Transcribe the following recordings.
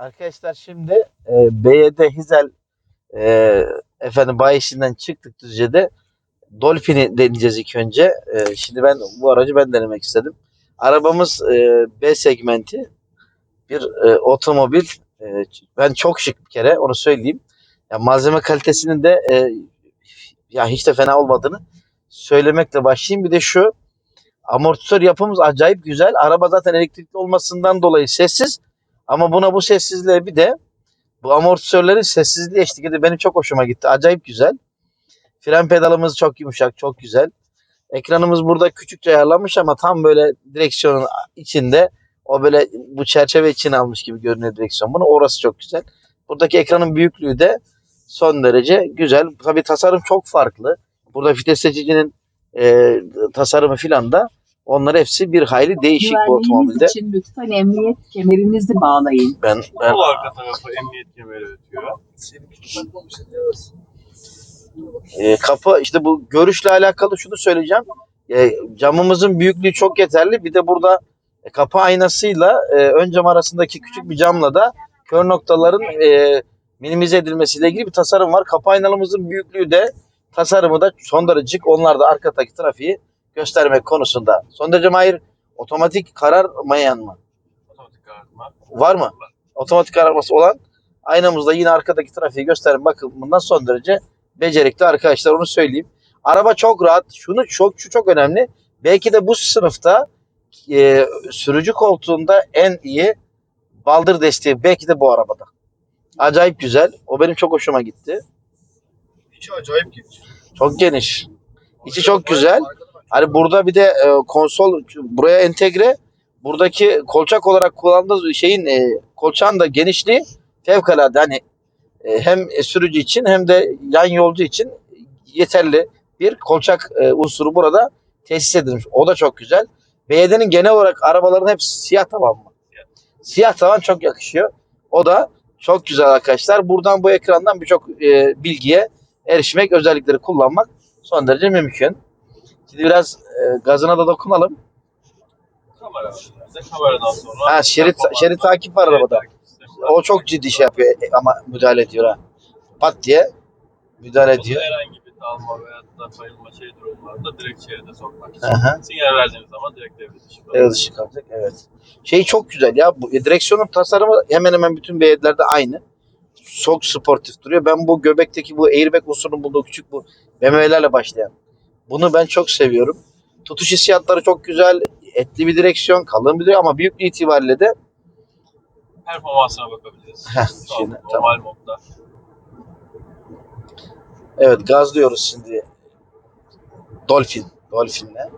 Arkadaşlar şimdi e, BYD Hizel e, efendim bayisinden çıktık Düzce'de. Dolphin'i deneyeceğiz ilk önce. E, şimdi ben bu aracı ben denemek istedim. Arabamız e, B segmenti bir e, otomobil. E, ben çok şık bir kere onu söyleyeyim. Ya malzeme kalitesinin de e, ya hiç de fena olmadığını söylemekle başlayayım. Bir de şu amortisör yapımız acayip güzel. Araba zaten elektrikli olmasından dolayı sessiz. Ama buna bu sessizliğe bir de bu amortisörlerin sessizliği eşlik ediyor. Benim çok hoşuma gitti. Acayip güzel. Fren pedalımız çok yumuşak, çok güzel. Ekranımız burada küçükçe ayarlanmış ama tam böyle direksiyonun içinde o böyle bu çerçeve içine almış gibi görünüyor direksiyon. Bunu orası çok güzel. Buradaki ekranın büyüklüğü de son derece güzel. Tabii tasarım çok farklı. Burada vites seçicinin e, tasarımı filan da onlar hepsi bir hayli değişik bu otomobilde. için lütfen emniyet kemerinizi bağlayın. Ben, ben Sol arka tarafı emniyet kemeri ötüyor. E, kapı işte bu görüşle alakalı şunu söyleyeceğim. E, camımızın büyüklüğü çok yeterli. Bir de burada e, kapı aynasıyla e, ön cam arasındaki küçük bir camla da kör noktaların e, minimize edilmesiyle ilgili bir tasarım var. Kapı aynalımızın büyüklüğü de tasarımı da son derece. Onlar da arkadaki trafiği göstermek konusunda. Son derece hayır otomatik kararmayan mı? Otomatik karartma. Var mı? Otomatik kararması olan aynamızda yine arkadaki trafiği gösterme bakımından son derece becerikli arkadaşlar onu söyleyeyim. Araba çok rahat. Şunu çok şu çok önemli. Belki de bu sınıfta e, sürücü koltuğunda en iyi baldır desteği belki de bu arabada. Acayip güzel. O benim çok hoşuma gitti. İçi acayip geniş. Çok geniş. İçi çok güzel. Hani burada bir de e, konsol buraya entegre. Buradaki kolçak olarak kullandığı şeyin e, kolçağın da genişliği fevkalade hani e, hem sürücü için hem de yan yolcu için yeterli bir kolçak e, unsuru burada tesis edilmiş. O da çok güzel. BYD'nin genel olarak arabaların hepsi siyah tavan mı? Siyah tavan çok yakışıyor. O da çok güzel arkadaşlar. Buradan bu ekrandan birçok e, bilgiye erişmek, özellikleri kullanmak son derece mümkün. Şimdi biraz e, gazına da dokunalım. Kamera. Kameradan sonra. Ha, şerit şerit takip var arabada. O çok ciddi şey yapıyor e, ama müdahale ediyor ha. Pat diye müdahale ediyor. Herhangi bir dalma veya da bayılma şey durumlarında direkt şeride sokmak için. Aha. Sinyal verdiğiniz zaman direkt devre dışı kalacak evet. Şey çok güzel ya. Bu, e, direksiyonun tasarımı hemen hemen bütün B7'lerde aynı. Çok sportif duruyor. Ben bu göbekteki bu airbag unsurunun bulduğu küçük bu BMW'lerle başlayan. Bunu ben çok seviyorum. Tutuş hissiyatları çok güzel. Etli bir direksiyon, kalın bir direksiyon ama büyüklüğü itibariyle de Performansına bakabiliriz. Heh, şimdi, normal tamam. modda. Evet gazlıyoruz şimdi. Dolphin. Dolphin'le.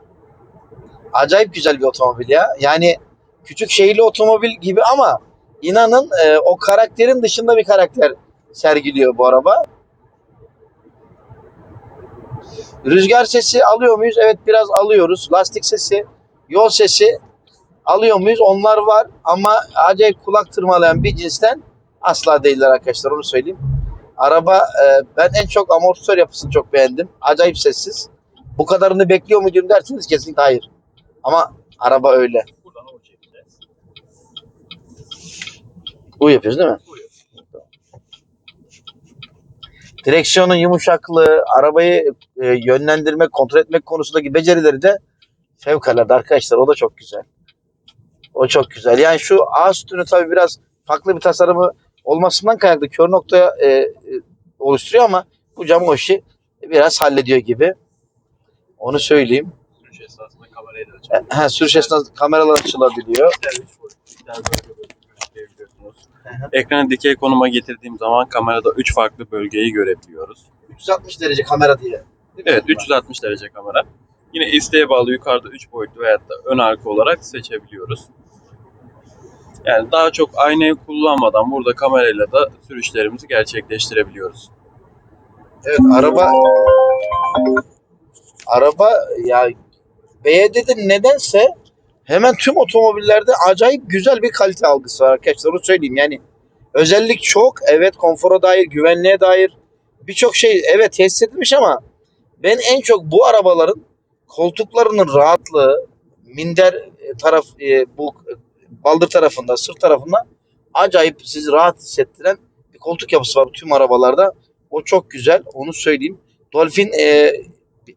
Acayip güzel bir otomobil ya. Yani küçük şehirli otomobil gibi ama inanın e, o karakterin dışında bir karakter sergiliyor bu araba. Rüzgar sesi alıyor muyuz? Evet biraz alıyoruz. Lastik sesi, yol sesi alıyor muyuz? Onlar var ama acayip kulak tırmalayan bir cinsten asla değiller arkadaşlar onu söyleyeyim. Araba e, ben en çok amortisör yapısını çok beğendim. Acayip sessiz. Bu kadarını bekliyor muydum derseniz kesinlikle hayır. Ama araba öyle. Bu yapıyoruz değil mi? Bu yapıyoruz. Direksiyonun yumuşaklığı, arabayı e, yönlendirmek, kontrol etmek konusundaki becerileri de fevkalade arkadaşlar. O da çok güzel. O çok güzel. Yani şu A sütunu tabii biraz farklı bir tasarımı olmasından kaynaklı kör noktaya e, e, oluşturuyor ama bu cam o işi biraz hallediyor gibi. Onu söyleyeyim. Sürüş esnasında kamerayı da açalım. E, Ha, sürüş esnasında kameralar açılabiliyor. Ekranı dikey konuma getirdiğim zaman kamerada 3 farklı bölgeyi görebiliyoruz. 360 derece kamera diye. Evet 360 derece kamera. Yine isteğe bağlı yukarıda 3 boyutlu veyahut da ön arka olarak seçebiliyoruz. Yani daha çok aynayı kullanmadan burada kamerayla da sürüşlerimizi gerçekleştirebiliyoruz. Evet araba araba ya BYD'de nedense hemen tüm otomobillerde acayip güzel bir kalite algısı var arkadaşlar onu söyleyeyim yani özellik çok evet konfora dair güvenliğe dair birçok şey evet tesis edilmiş ama ben en çok bu arabaların koltuklarının rahatlığı minder e, taraf e, bu e, baldır tarafında sırt tarafında acayip sizi rahat hissettiren bir koltuk yapısı var tüm arabalarda. O çok güzel. Onu söyleyeyim. Dolphin e,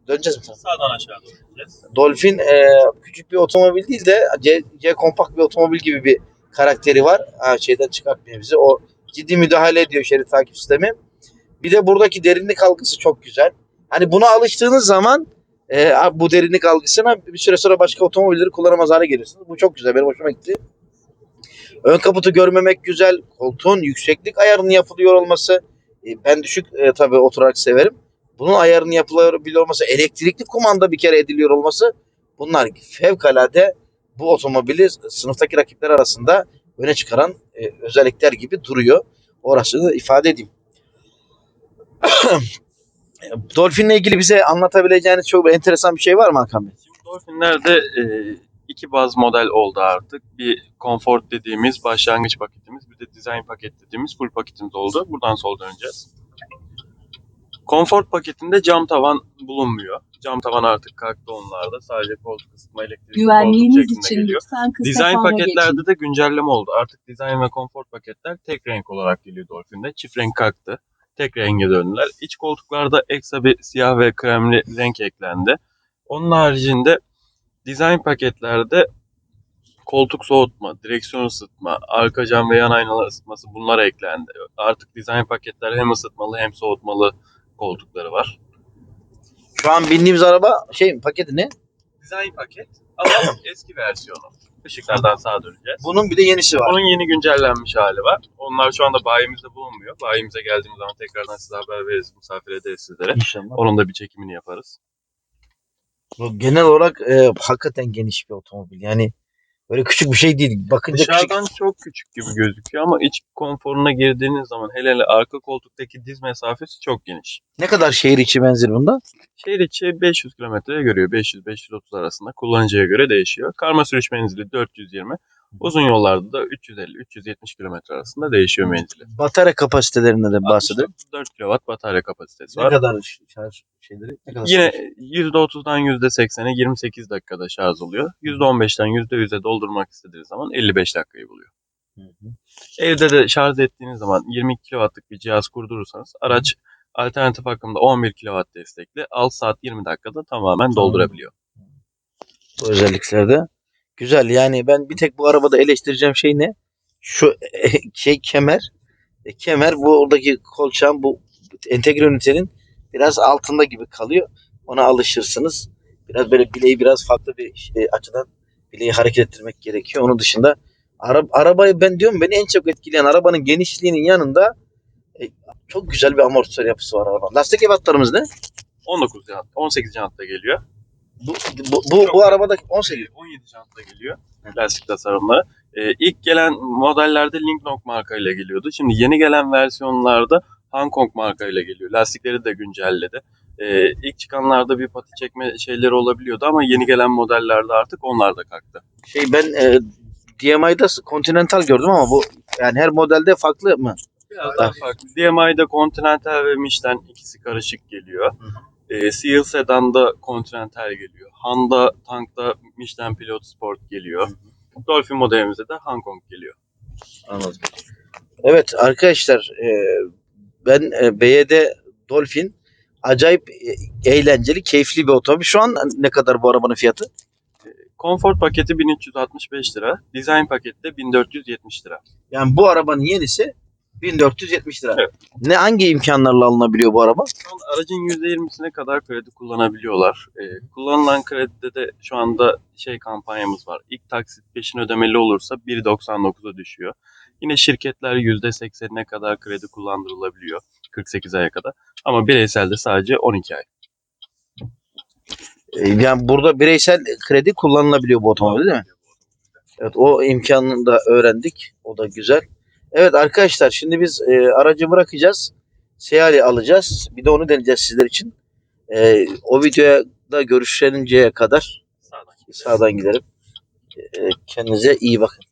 döneceğiz mi? Sağdan aşağı doğru gideceğiz. Dolphin e, küçük bir otomobil değil de C, C kompakt bir otomobil gibi bir karakteri var. Ha, şeyden çıkartmıyor bizi. O ciddi müdahale ediyor şerit takip sistemi. Bir de buradaki derinlik algısı çok güzel. Hani buna alıştığınız zaman e, bu derinlik algısına bir süre sonra başka otomobilleri kullanamaz hale gelirsiniz. Bu çok güzel. Benim hoşuma gitti. Ön kaputu görmemek güzel. Koltuğun yükseklik ayarının yapılıyor olması. E, ben düşük e, tabii oturarak severim. Bunun ayarının yapılabiliyor olması, elektrikli kumanda bir kere ediliyor olması bunlar fevkalade bu otomobili sınıftaki rakipler arasında öne çıkaran e, özellikler gibi duruyor. Orasını ifade edeyim. Dolphin'le ilgili bize anlatabileceğiniz çok enteresan bir şey var mı Hakan Bey? Dolphin'lerde e, iki baz model oldu artık. Bir Comfort dediğimiz başlangıç paketimiz, bir de Design paket dediğimiz full paketimiz oldu. Buradan sol döneceğiz. Comfort paketinde cam tavan bulunmuyor. Cam tavan artık kalktı onlarda. Sadece koltuk ısıtma elektrikli Güvenliğiniz için geliyor. lütfen kısa Design paketlerde geçin. de güncelleme oldu. Artık Design ve Comfort paketler tek renk olarak geliyor Dolphin'de. Çift renk kalktı. Tek renge döndüler. İç koltuklarda ekstra bir siyah ve kremli renk eklendi. Onun haricinde Design paketlerde koltuk soğutma, direksiyon ısıtma, arka cam ve yan aynalar ısıtması bunlar eklendi. Artık Design paketler hem ısıtmalı hem soğutmalı koltukları var. Şu an bindiğimiz araba şey paketi ne? Design paket ama eski versiyonu. Işıklardan sağa döneceğiz. Bunun bir de yenisi var. Onun yeni güncellenmiş hali var. Onlar şu anda bayimizde bulunmuyor. Bayimize geldiğimiz zaman tekrardan size haber veririz, misafir ederiz sizlere. İnşallah. Onun da bir çekimini yaparız. Bu Genel olarak e, hakikaten geniş bir otomobil. Yani böyle küçük bir şey değil. Bakınca küçük. Dışarıdan çok küçük gibi gözüküyor ama iç konforuna girdiğiniz zaman hele hele arka koltuktaki diz mesafesi çok geniş. Ne kadar şehir içi menzil bunda? Şehir içi 500 kilometreye görüyor. 500-530 arasında kullanıcıya göre değişiyor. Karma sürüş menzili 420. Uzun yollarda da 350-370 kilometre arasında değişiyor menzili. Batarya kapasitelerinden de bahsedelim. 4 kW batarya kapasitesi Ne var. kadar şarj şeyleri? Ne kadar Yine şarj? %30'dan %80'e 28 dakikada şarj oluyor. %15'ten %100'e doldurmak istediğiniz zaman 55 dakikayı buluyor. Hı hı. Evde de şarj ettiğiniz zaman 22 kW'lık bir cihaz kurdurursanız araç alternatif akımda 11 kW destekli 6 saat 20 dakikada tamamen doldurabiliyor. bu özelliklerde. Güzel yani ben bir tek bu arabada eleştireceğim şey ne? Şu şey kemer. E, kemer bu oradaki kolçağın bu entegre ünitenin biraz altında gibi kalıyor. Ona alışırsınız. Biraz böyle bileği biraz farklı bir şey, açıdan bileği hareket ettirmek gerekiyor. Onun dışında ara, arabayı ben diyorum beni en çok etkileyen arabanın genişliğinin yanında e, çok güzel bir amortisör yapısı var araba. Lastik ebatlarımız ne? 19 jant, 18 jantta geliyor. Bu bu, bu, bu arabada 18. 17 jantta geliyor lastik tasarımları. Ee, ilk gelen modellerde Lincoln marka ile geliyordu. Şimdi yeni gelen versiyonlarda Hankook marka ile geliyor. Lastikleri de güncelledi. Ee, ilk çıkanlarda bir pati çekme şeyleri olabiliyordu ama yeni gelen modellerde artık onlar da kalktı. Şey ben e, DMI'da Continental gördüm ama bu yani her modelde farklı mı? Biraz daha farklı. DMI'de Continental ve Michelin ikisi karışık geliyor. Ee, Seal Sedan'da Continental geliyor. Honda Tank'ta Michelin Pilot Sport geliyor. Dolphin modelimizde de Hankook geliyor. Anladım. Evet arkadaşlar e, ben e, BYD Dolphin acayip e, eğlenceli, keyifli bir otomobil. Şu an ne kadar bu arabanın fiyatı? Comfort paketi 1365 lira. Design paketi de 1470 lira. Yani bu arabanın yenisi 1470 lira. Evet. Ne hangi imkanlarla alınabiliyor bu araba? Şu an aracın %20'sine kadar kredi kullanabiliyorlar. Ee, kullanılan kredide de şu anda şey kampanyamız var. İlk taksit peşin ödemeli olursa 1.99'a düşüyor. Yine şirketler %80'ine kadar kredi kullandırılabiliyor. 48 aya kadar. Ama bireyselde sadece 12 ay. E, yani burada bireysel kredi kullanılabiliyor bu otomobil değil mi? Evet o imkanını da öğrendik. O da güzel. Evet arkadaşlar şimdi biz e, aracı bırakacağız. Seyali alacağız. Bir de onu deneyeceğiz sizler için. E, o videoya da görüşelinceye kadar Sağdan. sağdan gidelim. E, kendinize iyi bakın.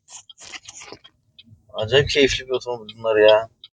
Acayip keyifli bir otomobil bunlar ya.